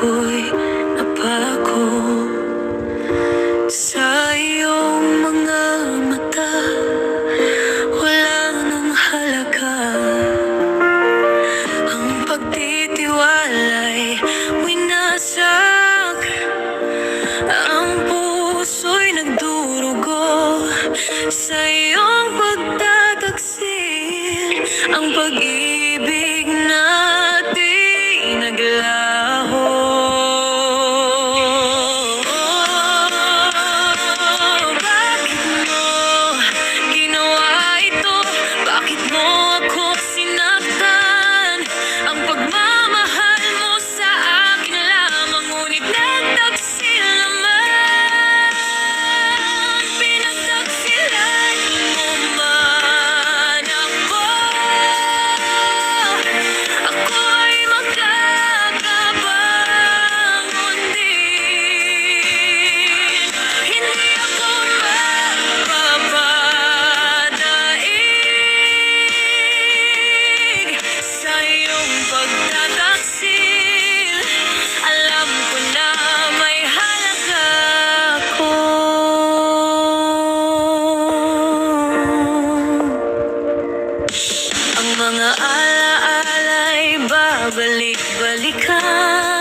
ako'y napako. Sa iyong mga mata wala nang halaga. Ang pagtitiwala'y winasak. Ang puso'y nagdurugo. Sa iyong pagtataksil ang pag-ibig mga alaala ay babalik-balikan.